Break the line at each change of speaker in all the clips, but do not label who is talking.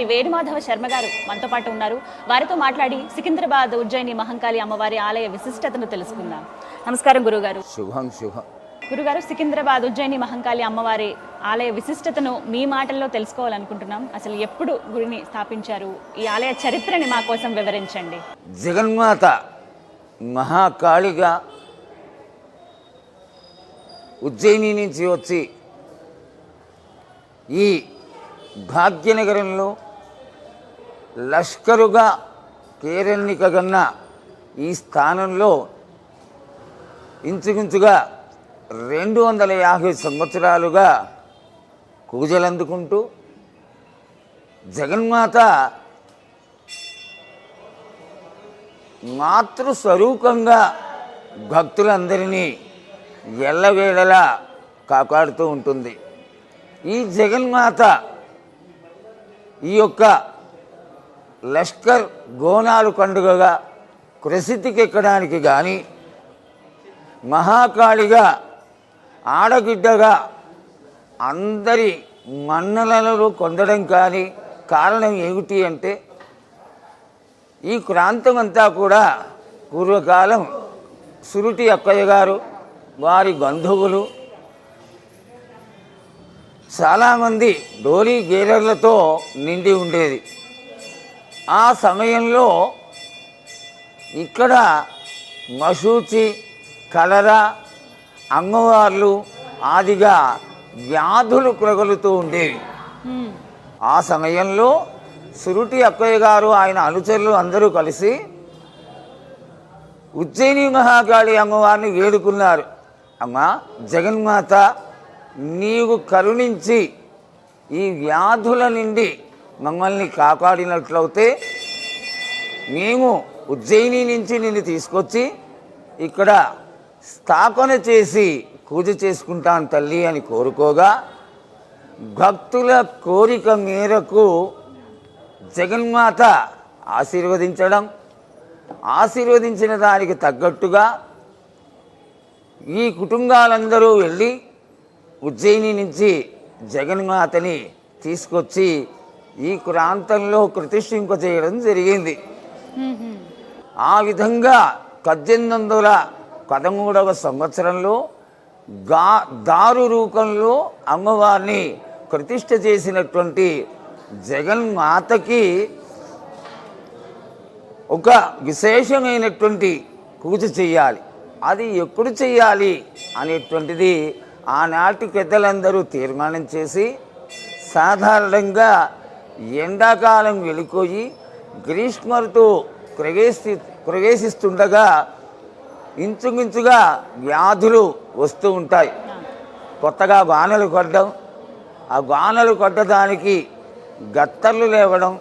శ్రీ వేణుమాధవ శర్మ గారు మనతో పాటు ఉన్నారు. వారితో మాట్లాడి సికింద్రాబాద్ ఉజ్జయిని మహంకాళి అమ్మవారి ఆలయ విశిష్టతను తెలుసుకుందాం. నమస్కారం గురుగారు.
శుభం శుభం.
గురుగారు సికింద్రాబాద్ ఉజ్జయిని మహంకాళి అమ్మవారి ఆలయ విశిష్టతను మీ మాటల్లో తెలుసుకోవాలనుకుంటున్నాం. అసలు ఎప్పుడు గుడిని స్థాపించారు? ఈ ఆలయ చరిత్రని మా కోసం వివరించండి.
జగన్మాత మహాకాళిగా ఉజ్జయిని నుంచి వచ్చి ఈ భాగ్యనగరంలో లష్కరుగా కేరన్నికగన్న ఈ స్థానంలో ఇంచుమించుగా రెండు వందల యాభై సంవత్సరాలుగా పూజలు అందుకుంటూ జగన్మాత మాతృస్వరూపంగా భక్తులందరినీ ఎల్లవేళలా కాపాడుతూ ఉంటుంది. ఈ జగన్మాత ఈ యొక్క లష్కర్ గోనాలు పండుగగా ప్రసిద్ధికెక్కడానికి కానీ మహాకాళిగా ఆడగిడ్డగా అందరి మన్నలను పొందడం కానీ కారణం ఏమిటి అంటే ఈ ప్రాంతం అంతా కూడా పూర్వకాలం సురుటి అక్కయ్య గారు వారి బంధువులు చాలామంది డోరీ గేలర్లతో నిండి ఉండేది. ఆ సమయంలో ఇక్కడ మసూచి కలరా అమ్మవార్లు ఆదిగా వ్యాధులు ప్రగలుతూ ఉండేవి. ఆ సమయంలో సురుటి అక్కయ్య గారు ఆయన అనుచరులు అందరూ కలిసి ఉజ్జయిని మహాకాళి అమ్మవారిని వేడుకున్నారు అమ్మా జగన్మాత నీవు కరుణించి ఈ వ్యాధుల నుండి మమ్మల్ని కాపాడినట్లయితే మేము ఉజ్జయిని నుంచి నిన్ను తీసుకొచ్చి ఇక్కడ స్థాపన చేసి పూజ చేసుకుంటాను తల్లి అని కోరుకోగా భక్తుల కోరిక మేరకు జగన్మాత ఆశీర్వదించడం ఆశీర్వదించిన దానికి తగ్గట్టుగా ఈ కుటుంబాలందరూ వెళ్ళి ఉజ్జయిని నుంచి జగన్మాతని తీసుకొచ్చి ఈ ప్రాంతంలో ప్రతిష్ఠింపజేయడం జరిగింది. ఆ విధంగా పద్దెనిమిది వందల పదమూడవ సంవత్సరంలో గా దారు రూపంలో అమ్మవారిని ప్రతిష్ఠ చేసినటువంటి జగన్మాతకి ఒక విశేషమైనటువంటి పూజ చేయాలి. అది ఎప్పుడు చేయాలి అనేటువంటిది ఆనాటి పెద్దలందరూ తీర్మానం చేసి సాధారణంగా ఎండాకాలం వెళ్ళిపోయి గ్రీష్మ ఋతువు ప్రవేశి ప్రవేశిస్తుండగా ఇంచుమించుగా వ్యాధులు వస్తూ ఉంటాయి. కొత్తగా వానలు కొట్టడం ఆ వానలు కొట్టడానికి గత్తర్లు లేవడం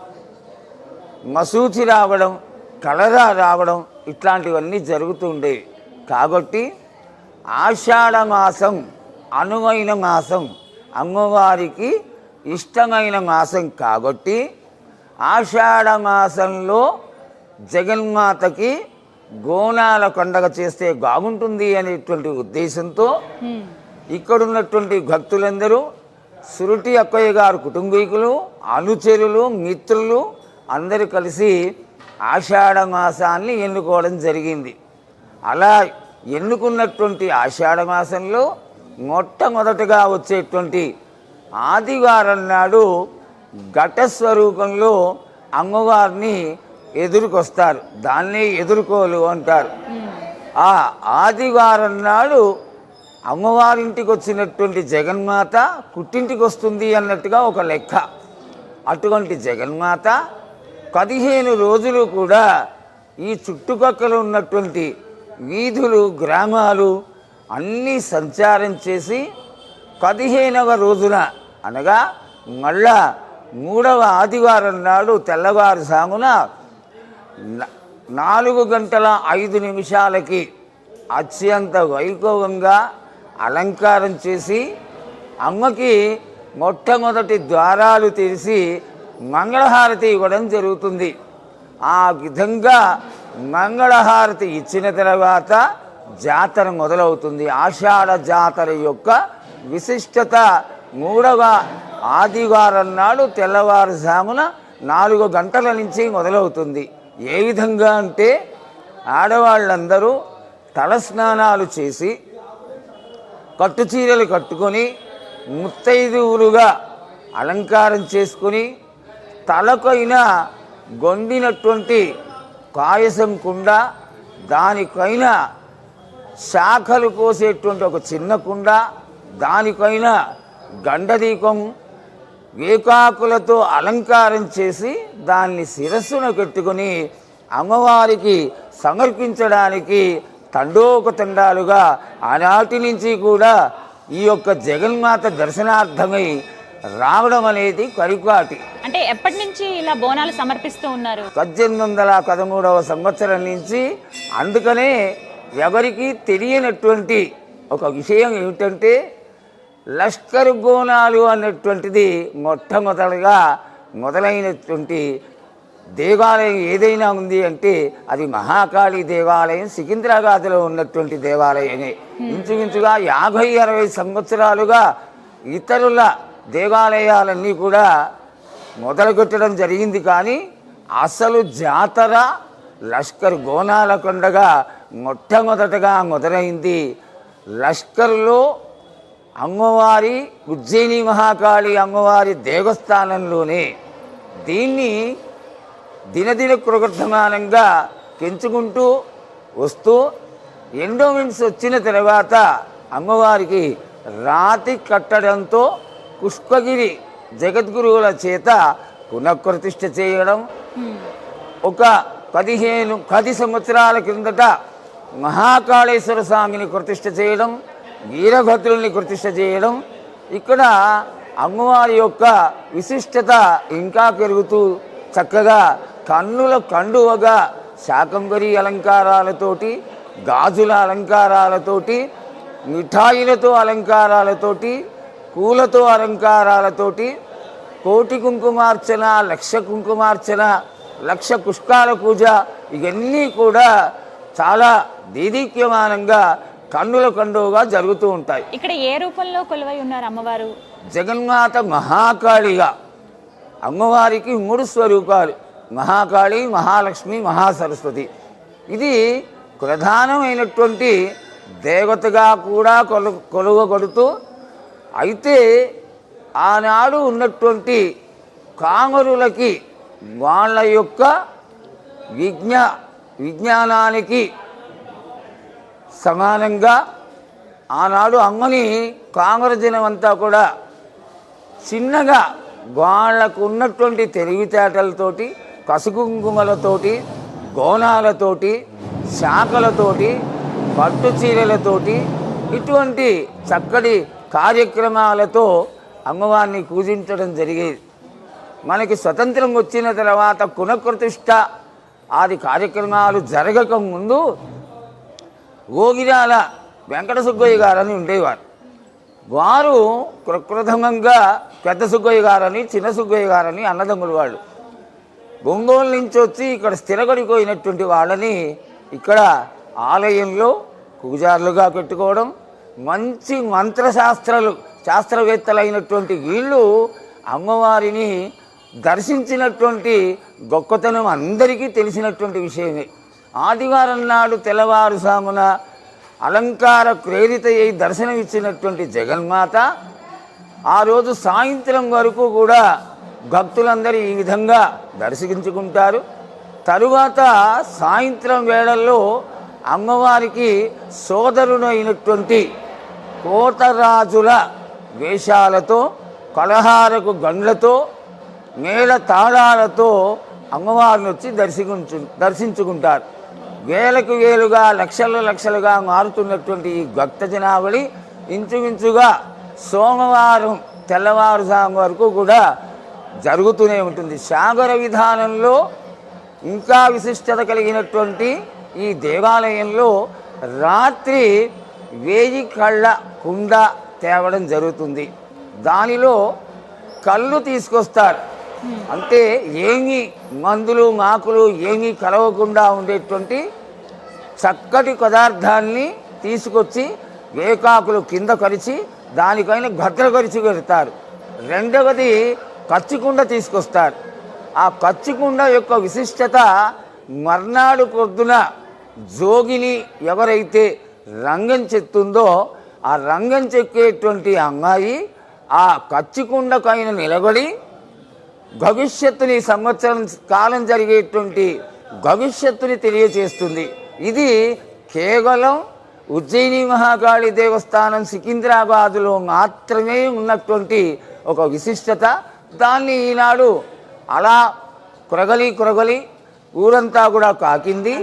మసూచి రావడం కలరా రావడం ఇట్లాంటివన్నీ జరుగుతూ ఉండేవి. కాబట్టి ఆషాఢ మాసం అనువైన మాసం అమ్మవారికి ఇష్టమైన మాసం కాబట్టి ఆషాఢ మాసంలో జగన్మాతకి గోనాల పండగ చేస్తే బాగుంటుంది అనేటువంటి ఉద్దేశంతో
హ్మ్.
ఇక్కడున్నటువంటి భక్తులందరూ సురుటి అక్కయ్య గారు కుటుంబీకులు అనుచరులు మిత్రులు అందరూ కలిసి ఆషాఢ మాసాన్ని ఎన్నుకోవడం జరిగింది అలా ఎన్నుకున్నటువంటి ఆషాఢ మాసంలో మొట్టమొదటగా వచ్చేటువంటి ఆదివారం నాడు ఘటస్వరూపంలో అమ్మవారిని ఎదురుకొస్తారు. దాన్ని ఎదుర్కోలు అంటారు. ఆ ఆదివారం నాడు అమ్మవారింటికి వచ్చినటువంటి జగన్మాత పుట్టింటికి వస్తుంది అన్నట్టుగా ఒక లెక్క. అటువంటి జగన్మాత పదిహేను రోజులు కూడా ఈ చుట్టుపక్కల ఉన్నటువంటి వీధులు గ్రామాలు అన్నీ సంచారం చేసి పదిహేనవ రోజున అనగా మళ్ళా మూడవ ఆదివారం నాడు తెల్లవారుజామున నాలుగు గంటల ఐదు నిమిషాలకి అత్యంత వైభవంగా అలంకారం చేసి అమ్మకి మొట్టమొదటి ద్వారాలు తెరిచి మంగళహారతి ఇవ్వడం జరుగుతుంది. ఆ విధంగా మంగళహారతి ఇచ్చిన తర్వాత జాతర మొదలవుతుంది. ఆషాఢ జాతర యొక్క విశిష్టత మూడవ ఆదివారం నాడు తెల్లవారుజామున నాలుగు గంటల నుంచి మొదలవుతుంది. ఏ విధంగా అంటే ఆడవాళ్ళందరూ తలస్నానాలు చేసి కట్టు చీరలు కట్టుకొని ముత్తైదువులుగా అలంకారం చేసుకుని తలకైన గొండినటువంటి కాయసం కుండ దానికైన శాఖలు కోసేటువంటి ఒక చిన్న కుండ దానిపైన గండదీపం వేకాకులతో అలంకారం చేసి దాన్ని శిరస్సున పెట్టుకుని అమ్మవారికి సమర్పించడానికి తండోపతండాలుగా ఆనాటి నుంచి కూడా ఈ యొక్క జగన్మాత దర్శనార్థమై రావడం అనేది కరిపాటి
అంటే ఎప్పటి నుంచి ఇలా బోనాలు సమర్పిస్తూ ఉన్నారు?
పద్దెనిమిది వందల పదమూడవ సంవత్సరం నుంచి అందుకనే ఎవరికి తెలియనటువంటి ఒక విషయం ఏమిటంటే లష్కర్ గోనాలు అన్నటువంటిది మొట్టమొదటిగా మొదలైనటువంటి దేవాలయం ఏదైనా ఉంది అంటే అది మహాకాళి దేవాలయం సికింద్రాబాద్లో ఉన్నటువంటి దేవాలయమే. ఇంచుమించుగా యాభై అరవై సంవత్సరాలుగా ఇతరుల దేవాలయాలన్నీ కూడా మొదలుపెట్టడం జరిగింది కానీ అసలు జాతర లష్కర్ గోనాల కొండగా మొట్టమొదటగా మొదలైంది లష్కర్లో అమ్మవారి ఉజ్జయిని మహాకాళి అమ్మవారి దేవస్థానంలోనే దీన్ని దినదిన కృగర్ధమానంగా పెంచుకుంటూ వస్తూ ఎండోమెంట్స్ వచ్చిన తర్వాత అమ్మవారికి రాతి కట్టడంతో పుష్పగిరి జగద్గురువుల చేత పునఃప్రతిష్ఠ చేయడం. ఒక పదిహేను పది సంవత్సరాల క్రిందట మహాకాళేశ్వర స్వామిని ప్రతిష్ఠ చేయడం. వీరభద్రుల్ని ప్రతిష్ఠ చేయడం ఇక్కడ అమ్మవారి యొక్క విశిష్టత ఇంకా పెరుగుతూ చక్కగా కన్నుల కండువగా శాకంబరి అలంకారాలతోటి గాజుల అలంకారాలతోటి మిఠాయిలతో అలంకారాలతోటి పూలతో అలంకారాలతోటి కోటి కుంకుమార్చన లక్ష కుంకుమార్చన లక్ష పుష్కాల పూజ ఇవన్నీ కూడా చాలా దీదీక్యమానంగా కన్నుల కండువగా జరుగుతూ ఉంటాయి.
ఇక్కడ ఏ రూపంలో కొలువై ఉన్నారు అమ్మవారు?
జగన్మాత మహాకాళిగా. అమ్మవారికి మూడు స్వరూపాలు. మహాకాళి మహాలక్ష్మి మహాసరస్వతి. ఇది ప్రధానమైనటువంటి దేవతగా కూడా కొలు కొలువగొడుతూ అయితే ఆనాడు ఉన్నటువంటి కామరులకి వాళ్ళ యొక్క విజ్ఞా విజ్ఞానానికి సమానంగా ఆనాడు అమ్మని కామర అంతా కూడా చిన్నగా వాళ్ళకు ఉన్నటువంటి తెలివితేటలతోటి కసుకుంకుమలతోటి గోనాలతోటి శాఖలతోటి పట్టు చీరలతోటి ఇటువంటి చక్కటి కార్యక్రమాలతో అమ్మవారిని పూజించడం జరిగేది. మనకి స్వతంత్రం వచ్చిన తర్వాత పునఃప్రతిష్ఠ ఆది కార్యక్రమాలు జరగక ముందు గోగిరాల వెంకట సుబ్బయ్య గారని ఉండేవారు. వారు ప్రప్రథమంగా పెద్ద సుబ్బయ్య గారని చిన్న సుబ్బయ్య గారని అన్నదమ్ములు వాళ్ళు. ఒంగోలు నుంచి వచ్చి ఇక్కడ స్థిరగడిపోయినటువంటి వాళ్ళని ఇక్కడ ఆలయంలో పూజారులుగా పెట్టుకోవడం మంచి మంత్రశాస్త్రాలు శాస్త్రవేత్తలైనటువంటి వీళ్ళు అమ్మవారిని దర్శించినటువంటి గొప్పతనం అందరికీ తెలిసినటువంటి విషయమే. ఆదివారం నాడు తెల్లవారుసామున అలంకార ప్రేరిత అయి దర్శనమిచ్చినటువంటి జగన్మాత ఆ రోజు సాయంత్రం వరకు కూడా భక్తులందరూ ఈ విధంగా దర్శించుకుంటారు. తరువాత సాయంత్రం వేళల్లో అమ్మవారికి సోదరునైనటువంటి కోటరాజుల వేషాలతో కలహారకు గండ్లతో మేళ తాళాలతో అమ్మవారిని వచ్చి దర్శించు దర్శించుకుంటారు. వేలకు వేలుగా లక్షల లక్షలుగా మారుతున్నటువంటి ఈ భక్త జనావళి ఇంచుమించుగా సోమవారం తెల్లవారుజాము వరకు కూడా జరుగుతూనే ఉంటుంది. సాగర విధానంలో ఇంకా విశిష్టత కలిగినటువంటి ఈ దేవాలయంలో రాత్రి వేయి కళ్ళ కుండ తేవడం జరుగుతుంది. దానిలో కళ్ళు తీసుకొస్తారు. అంటే ఏమీ మందులు మాకులు ఏమీ కలవకుండా ఉండేటువంటి చక్కటి పదార్థాన్ని తీసుకొచ్చి వేకాకులు కింద కరిచి దానిపైన భద్రపరిచి పెడతారు. రెండవది కచ్చికుండ తీసుకొస్తారు. ఆ కచ్చికుండ యొక్క విశిష్టత మర్నాడు పొద్దున జోగిని ఎవరైతే రంగం చెత్తుందో ఆ రంగం చెక్కేటువంటి అమ్మాయి ఆ కచ్చికుండకైన నిలబడి భవిష్యత్తుని సంవత్సరం కాలం జరిగేటువంటి భవిష్యత్తుని తెలియచేస్తుంది. ఇది కేవలం ఉజ్జయిని మహాకాళి దేవస్థానం సికింద్రాబాదులో మాత్రమే ఉన్నటువంటి ఒక విశిష్టత. దాన్ని ఈనాడు అలా కొరగలి కొరగలి ఊరంతా కూడా కాకింది.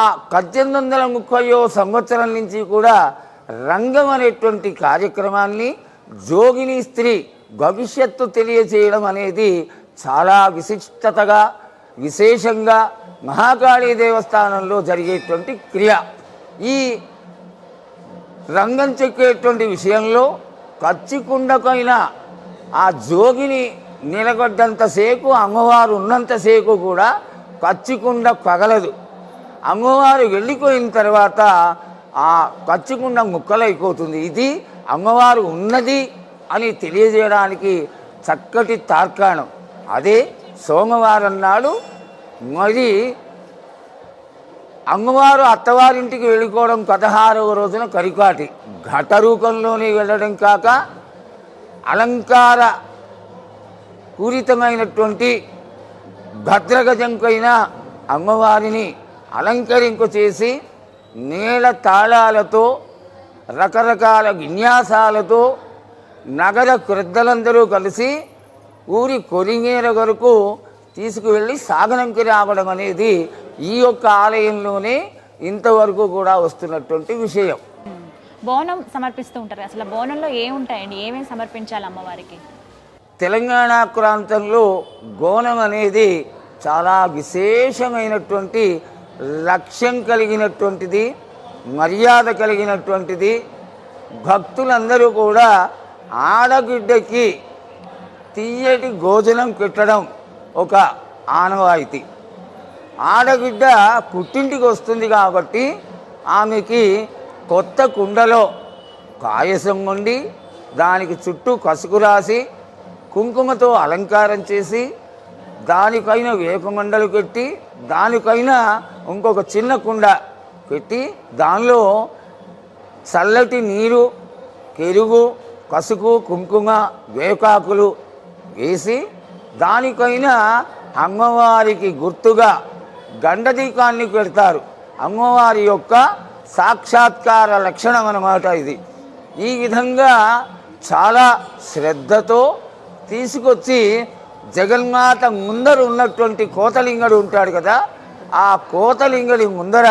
ఆ పద్దెనిమిది వందల ముప్పయో సంవత్సరం నుంచి కూడా రంగం అనేటువంటి కార్యక్రమాన్ని జోగిని స్త్రీ భవిష్యత్తు తెలియచేయడం అనేది చాలా విశిష్టతగా విశేషంగా మహాకాళీ దేవస్థానంలో జరిగేటువంటి క్రియ. ఈ రంగం చెక్కేటువంటి విషయంలో కచ్చికుండకైనా ఆ జోగిని నిలబడ్డంతసేపు అమ్మవారు ఉన్నంతసేపు కూడా కచ్చికుండ పగలదు. అమ్మవారు వెళ్ళిపోయిన తర్వాత ఆ కచ్చికుండ ముక్కలైపోతుంది. ఇది అమ్మవారు ఉన్నది అని తెలియజేయడానికి చక్కటి తార్కాణం. అదే సోమవారం నాడు మరి అమ్మవారు అత్తవారింటికి వెళ్ళిపోవడం పదహారవ రోజున కరికాటి. ఘట రూపంలోనే వెళ్ళడం కాక అలంకార పూరితమైనటువంటి భద్రగజంకైన అమ్మవారిని అలంకరింప చేసి నీల తాళాలతో రకరకాల విన్యాసాలతో నగర క్రద్దలందరూ కలిసి ఊరి కొరింగేర వరకు తీసుకువెళ్ళి సాగనంకి రావడం అనేది ఈ యొక్క ఆలయంలోనే ఇంతవరకు కూడా వస్తున్నటువంటి విషయం.
బోనం సమర్పిస్తూ ఉంటారు. అసలు బోనంలో ఏముంటాయండి? ఏమేమి సమర్పించాలి అమ్మవారికి?
తెలంగాణ ప్రాంతంలో గోనం అనేది చాలా విశేషమైనటువంటి లక్ష్యం కలిగినటువంటిది మర్యాద కలిగినటువంటిది. భక్తులందరూ కూడా ఆడబిడ్డకి తీయటి భోజనం పెట్టడం ఒక ఆనవాయితీ. ఆడబిడ్డ పుట్టింటికి వస్తుంది కాబట్టి ఆమెకి కొత్త కుండలో కాయసం వండి దానికి చుట్టూ కసుకు రాసి కుంకుమతో అలంకారం చేసి దానికైన వేపమండలు పెట్టి దానికైన ఇంకొక చిన్న కుండ పెట్టి దానిలో చల్లటి నీరు పెరుగు కసుకు కుంకుమ వేకాకులు వేసి దానికైనా అమ్మవారికి గుర్తుగా గండదీకాన్ని పెడతారు. అమ్మవారి యొక్క సాక్షాత్కార లక్షణం అన్నమాట ఇది. ఈ విధంగా చాలా శ్రద్ధతో తీసుకొచ్చి జగన్మాత ముందర ఉన్నటువంటి కోతలింగడు ఉంటాడు కదా ఆ కోతలింగడి ముందర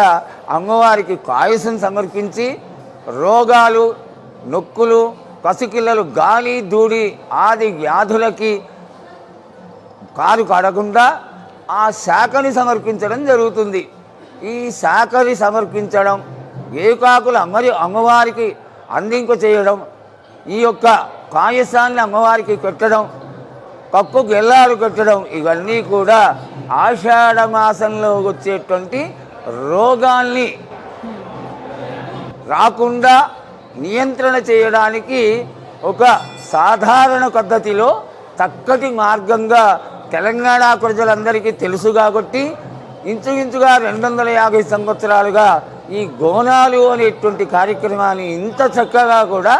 అమ్మవారికి కాయసం సమర్పించి రోగాలు నొక్కులు పసికిల్లలు గాలి దూడి ఆది వ్యాధులకి కారు కడకుండా ఆ శాఖని సమర్పించడం జరుగుతుంది. ఈ శాఖని సమర్పించడం ఏకాకులు అమ్మరి అమ్మవారికి అందింక చేయడం ఈ యొక్క కాయసాన్ని అమ్మవారికి పెట్టడం పప్పు గెల్లారు కట్టడం ఇవన్నీ కూడా ఆషాఢ మాసంలో వచ్చేటువంటి రోగాల్ని రాకుండా నియంత్రణ చేయడానికి ఒక సాధారణ పద్ధతిలో చక్కటి మార్గంగా తెలంగాణ ప్రజలందరికీ తెలుసు కాబట్టి ఇంచుమించుగా రెండు వందల యాభై సంవత్సరాలుగా ఈ గోనాలు అనేటువంటి కార్యక్రమాన్ని ఇంత చక్కగా కూడా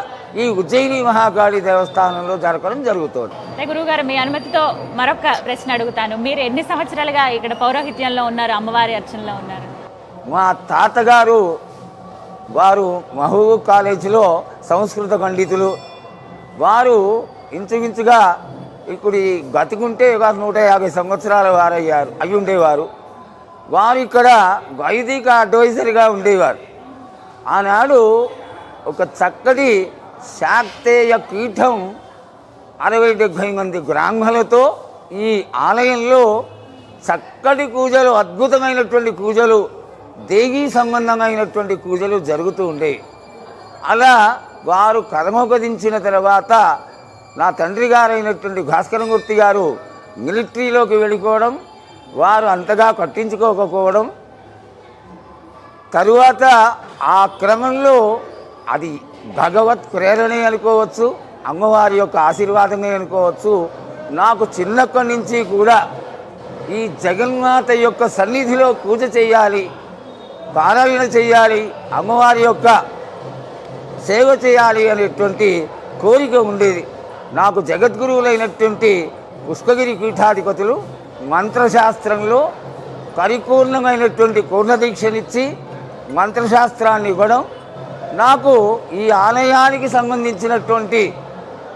ఈ ఉజ్జయిని మహాకాళి దేవస్థానంలో జరగడం జరుగుతుంది.
గురువుగారు మీ అనుమతితో మరొక ప్రశ్న అడుగుతాను. మీరు ఎన్ని సంవత్సరాలుగా ఇక్కడ పౌరోహిత్యంలో ఉన్నారు అమ్మవారి అర్చనలో ఉన్నారు?
మా తాతగారు వారు మహబూబ్ కాలేజీలో సంస్కృత పండితులు. వారు ఇంచుమించుగా ఇప్పుడు గతికుంటే బతికుంటే నూట యాభై సంవత్సరాల వారయ్యారు అయి ఉండేవారు వారు ఇక్కడ వైదిక అడ్వైజర్గా ఉండేవారు. ఆనాడు ఒక చక్కటి శాక్తేయ పీఠం అరవై డెబ్భై మంది బ్రాహ్మణులతో ఈ ఆలయంలో చక్కటి పూజలు అద్భుతమైనటువంటి పూజలు దేవీ సంబంధమైనటువంటి పూజలు జరుగుతూ ఉండేవి. అలా వారు కర్మోపదించిన తర్వాత నా తండ్రి గారైనటువంటి భాస్కరమూర్తి గారు మిలిటరీలోకి వెళ్ళిపోవడం వారు అంతగా పట్టించుకోకపోవడం తరువాత ఆ క్రమంలో అది భగవత్ ప్రేరణే అనుకోవచ్చు అమ్మవారి యొక్క ఆశీర్వాదమే అనుకోవచ్చు. నాకు చిన్నప్పటి నుంచి కూడా ఈ జగన్మాత యొక్క సన్నిధిలో పూజ చేయాలి పారాయణ చేయాలి అమ్మవారి యొక్క సేవ చేయాలి అనేటువంటి కోరిక ఉండేది. నాకు జగద్గురువులైనటువంటి పుష్పగిరి పీఠాధిపతులు మంత్రశాస్త్రంలో పరిపూర్ణమైనటువంటి పూర్ణదీక్షనిచ్చి మంత్రశాస్త్రాన్ని ఇవ్వడం నాకు ఈ ఆలయానికి సంబంధించినటువంటి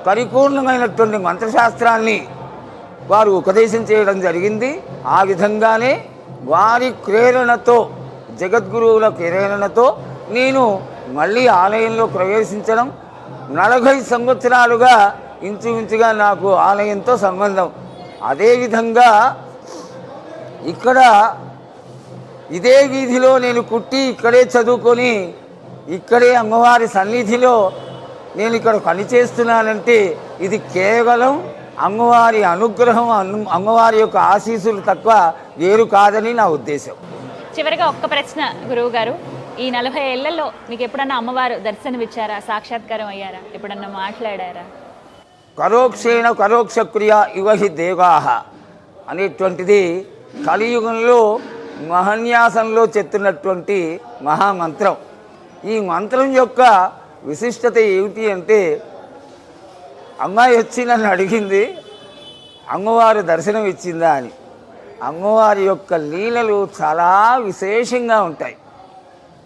పరిపూర్ణమైనటువంటి మంత్రశాస్త్రాన్ని వారు ఉపదేశం చేయడం జరిగింది. ఆ విధంగానే వారి ప్రేరణతో జగద్గురువుల ప్రేరణతో నేను మళ్ళీ ఆలయంలో ప్రవేశించడం. నలభై సంవత్సరాలుగా ఇంచుమించుగా నాకు ఆలయంతో సంబంధం. అదేవిధంగా ఇక్కడ ఇదే వీధిలో నేను కుట్టి ఇక్కడే చదువుకొని ఇక్కడే అమ్మవారి సన్నిధిలో నేను ఇక్కడ పనిచేస్తున్నానంటే ఇది కేవలం అమ్మవారి అనుగ్రహం అను- అమ్మవారి యొక్క ఆశీస్సులు తక్కువ వేరు కాదని నా ఉద్దేశం.
చివరిగా ఒక్క ప్రశ్న గురువు గారు ఈ నలభై ఏళ్ళలో మీకు ఎప్పుడన్నా అమ్మవారు దర్శనమిచ్చారా సాక్షాత్కారం అయ్యారా ఎప్పుడన్నా మాట్లాడారా?
కరోక్షేణ కరోక్ష క్రియ ఇవహి దేవాహ అనేటువంటిది కలియుగంలో మహన్యాసంలో చెప్తున్నటువంటి మహామంత్రం. ఈ మంత్రం యొక్క విశిష్టత ఏమిటి అంటే అమ్మాయి వచ్చి నన్ను అడిగింది అమ్మవారు దర్శనం ఇచ్చిందా అని. అమ్మవారి యొక్క లీలలు చాలా విశేషంగా ఉంటాయి.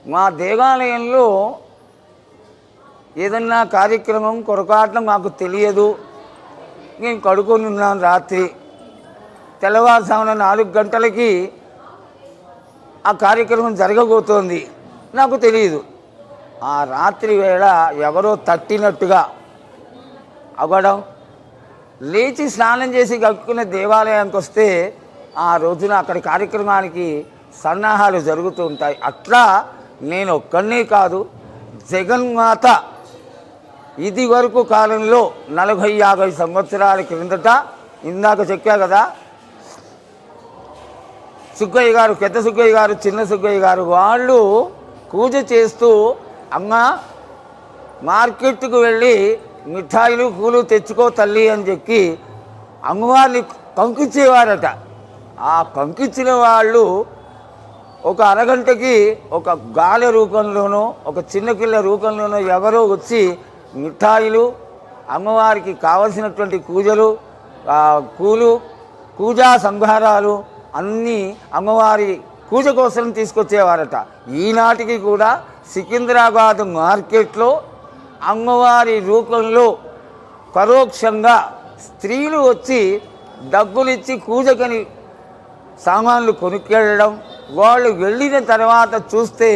మా దేవాలయంలో ఏదన్నా కార్యక్రమం కొరకాటం మాకు తెలియదు. నేను కడుకొని ఉన్నాను రాత్రి. తెల్లవారుజామున నాలుగు గంటలకి ఆ కార్యక్రమం జరగబోతోంది. నాకు తెలియదు. ఆ రాత్రి వేళ ఎవరో తట్టినట్టుగా అవ్వడం లేచి స్నానం చేసి కక్కున్న దేవాలయానికి వస్తే ఆ రోజున అక్కడ కార్యక్రమానికి సన్నాహాలు జరుగుతూ ఉంటాయి. అట్లా నేను ఒక్కడినే కాదు జగన్మాత ఇది వరకు కాలంలో నలభై యాభై సంవత్సరాల క్రిందట ఇందాక చెప్పా కదా సుగ్గయ్య గారు పెద్ద సుగ్గయ్య గారు చిన్న సుగ్గయ్య గారు వాళ్ళు పూజ చేస్తూ అమ్మ మార్కెట్కు వెళ్ళి మిఠాయిలు పూలు తెచ్చుకో తల్లి అని చెప్పి అమ్మవారిని పంకిచ్చేవారట ఆ పంకించిన వాళ్ళు ఒక అరగంటకి ఒక గాలి రూపంలోనో ఒక చిన్నపిల్ల రూపంలోనో ఎవరో వచ్చి మిఠాయిలు అమ్మవారికి కావలసినటువంటి పూజలు కూలు పూలు పూజా సంహారాలు అన్నీ అమ్మవారి పూజ కోసం తీసుకొచ్చేవారట. ఈనాటికి కూడా సికింద్రాబాద్ మార్కెట్లో అమ్మవారి రూపంలో పరోక్షంగా స్త్రీలు వచ్చి డబ్బులిచ్చి పూజకని సామాన్లు కొనుక్కెళ్ళడం వాళ్ళు వెళ్ళిన తర్వాత చూస్తే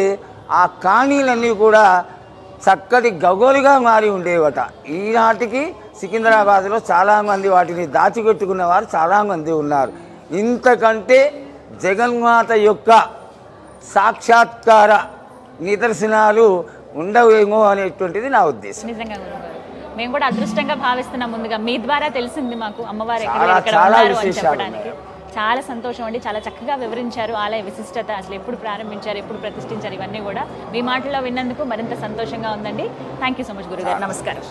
ఆ కాణీలన్నీ కూడా చక్కటి గగోలుగా మారి ఉండేవట. ఈనాటికి సికింద్రాబాద్లో చాలామంది వాటిని దాచిపెట్టుకున్న వారు చాలామంది ఉన్నారు. ఇంతకంటే జగన్మాత యొక్క సాక్షాత్కార నిదర్శనాలు ఉండవేమో అనేటువంటిది నా ఉద్దేశం.
మేము కూడా అదృష్టంగా భావిస్తున్నాం ముందుగా. మీ ద్వారా తెలిసింది మాకు అమ్మవారు
చాలా, విశేషాలు
చాలా సంతోషం అండి. చాలా చక్కగా వివరించారు. ఆలయ విశిష్టత అసలు ఎప్పుడు ప్రారంభించారు ఎప్పుడు ప్రతిష్ఠించారు ఇవన్నీ కూడా మీ మాటల్లో విన్నందుకు మరింత సంతోషంగా ఉందండి. థ్యాంక్ యూ సో మచ్ గురుగారు. నమస్కారం.